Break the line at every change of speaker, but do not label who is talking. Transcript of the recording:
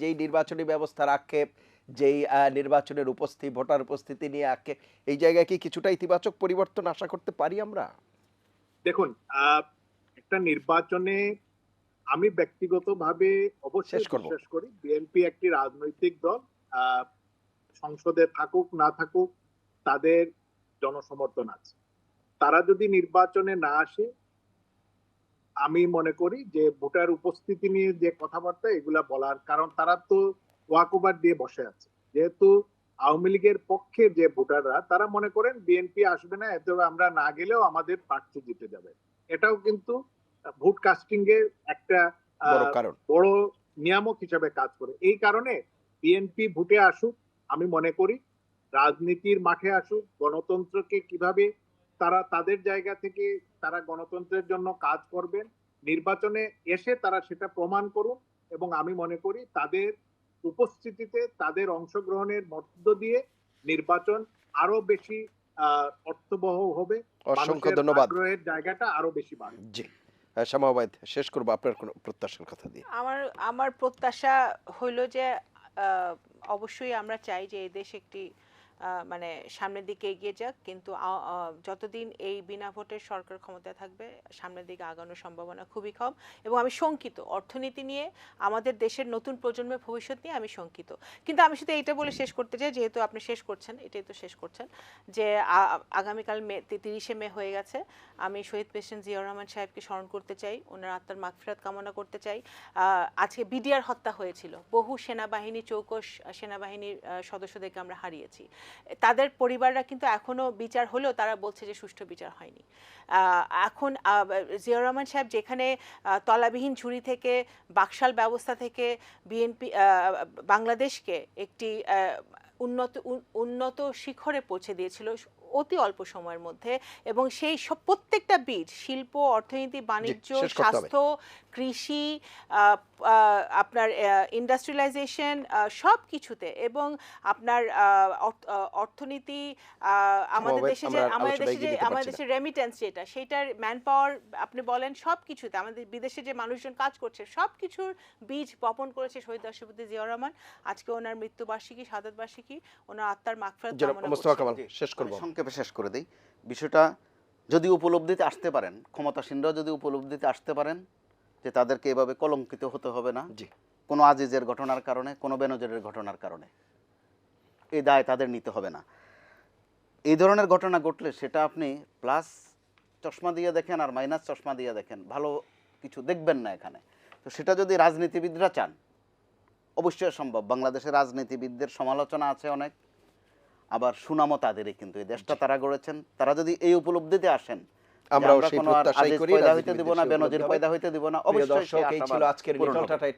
যেই নির্বাচনী ব্যবস্থার আক্ষেপ যেই নির্বাচনের উপস্থিতি ভোটার উপস্থিতি নিয়ে আক্ষেপ এই জায়গায় কি কিছুটা ইতিবাচক পরিবর্তন আশা করতে পারি আমরা?
দেখুন একটা নির্বাচনে আমি ব্যক্তিগতভাবে অবশ্যই বিশ্বাস করি বিএনপি একটি রাজনৈতিক দল আহ, সংসদে থাকুক না থাকুক তাদের জনসমর্থন আছে। তারা যদি নির্বাচনে না আসে আমি মনে করি যে ভোটার উপস্থিতি নিয়ে যে কথাবার্তা এগুলা বলার কারণ তারা তো ওয়াকওভার দিয়ে বসে আছে। যেহেতু আওয়ামী লীগের পক্ষে যে ভোটাররা তারা মনে করেন বিএনপি আসবে না এতে আমরা না গেলেও আমাদের প্রার্থী জিতে যাবে। এটাও কিন্তু ভোট কাস্টিং এর একটা
বড়
নিয়ামক হিসাবে কাজ করে। এই কারণে বিএনপি ভোটে আসুক আমি মনে করি রাজনীতির মাঠে আসুক গণতন্ত্রকে কীভাবে তারা তাদের জায়গা থেকে তারা গণতন্ত্রের জন্য কাজ করবেন। নির্বাচনে এসে তারা সেটা প্রমাণ করুন এবং আমি মনে করি তাদের উপস্থিতিতে তাদের অংশগ্রহণের মধ্য দিয়ে নির্বাচন আরও বেশি অর্থবহ হবে।
অসংখ্য ধন্যবাদ।
জায়গাটা আরও বেশি বাড়বে।
জি। আহ, শেষ করব আপনার কোনো প্রত্যাশার কথা দিয়ে।
আমার আমার প্রত্যাশা হইল যে আহ, অবশ্যই আমরা চাই যে এই দেশ একটি আহ, মানে সামনের দিকে এগিয়ে যাক, কিন্তু যতদিন এই বিনা ভোটের সরকার ক্ষমতায় থাকবে, সামনের দিকে আগানোর সম্ভাবনা খুবই কম। এবং আমি শঙ্কিত, অর্থনীতি নিয়ে, আমাদের দেশের নতুন প্রজন্মের ভবিষ্যৎ নিয়ে আমি শঙ্কিত। কিন্তু আমি শুধু এইটা বলে শেষ করতে চাই, যেহেতু আপনি শেষ করছেন, এটাই তো শেষ করছেন, যে আগামীকাল মে তিরিশে মে হয়ে গেছে। আমি শহীদ প্রেসিডেন্ট জিয়াউর রহমান সাহেবকে স্মরণ করতে চাই, ওনার আত্মার মাগফিরাত কামনা করতে চাই। আজকে বিডিআর হত্যা হয়েছিল, বহু সেনাবাহিনী, চৌকস সেনাবাহিনীর সদস্যদেরকে আমরা হারিয়েছি। তাদের পরিবাররা কিন্তু এখনও বিচার হলেও তারা বলছে যে সুষ্ঠু বিচার হয়নি। এখন জিয়াউর রহমান সাহেব যেখানে তলাবিহীন ঝুড়ি থেকে, বাকশাল ব্যবস্থা থেকে বিএনপি বাংলাদেশকে একটি উন্নত উন্নত শিখরে পৌঁছে দিয়েছিল অতি অল্প সময়ের মধ্যে এবং সেই সব প্রত্যেকটা বীজ শিল্প অর্থনীতি বাণিজ্য। স্বাস্থ্য কৃষি আপনার ইন্ডাস্ট্রিয়ালাইজেশন সব কিছুতে এবং আপনার অর্থনীতি আমাদের দেশে যে আমাদের দেশে যে আমাদের। দেশের রেমিটেন্স যেটা সেটার ম্যান পাওয়ার আপনি বলেন সব কিছুতে আমাদের বিদেশে যে মানুষজন কাজ করছে সব কিছুর বীজ বপন করেছে শহীদ রাষ্ট্রপতি জিয়াউর রহমান আজকে ওনার মৃত্যুবার্ষিকী সাদাত বার্ষিকী ওনার আত্মার মাগফিরাত কামনা করছি।
শেষ করব
সংক্ষেপে শেষ করে দিই। বিষয়টা যদি উপলব্ধিতে আসতে পারেন ক্ষমতাসীনরাও যদি উপলব্ধিতে আসতে পারেন যে তাদেরকে এভাবে কলঙ্কিত হতে হবে না।
জি।
কোনো আজিজের ঘটনার কারণে কোনো বেনজরের ঘটনার কারণে। এই দায় তাদের নিতে হবে না। এই ধরনের ঘটনা ঘটলে সেটা আপনি প্লাস চশমা দিয়ে দেখেন আর মাইনাস চশমা দিয়ে দেখেন। ভালো কিছু দেখবেন না এখানে। তো সেটা যদি রাজনীতিবিদরা চান অবশ্যই সম্ভব। বাংলাদেশের রাজনীতিবিদদের সমালোচনা আছে অনেক। আবার সুনামও তাদেরই কিন্তু এই দেশটা তারা গড়েছেন। তারা যদি এই উপলব্ধিতে আসেন
আমরাও
আমরা
সেই প্রত্যাশাই করি,
পয়দা হইতে দিব না বেনজির পয়দা হইতে দিব না অবশ্যই
এই ছিল আজকের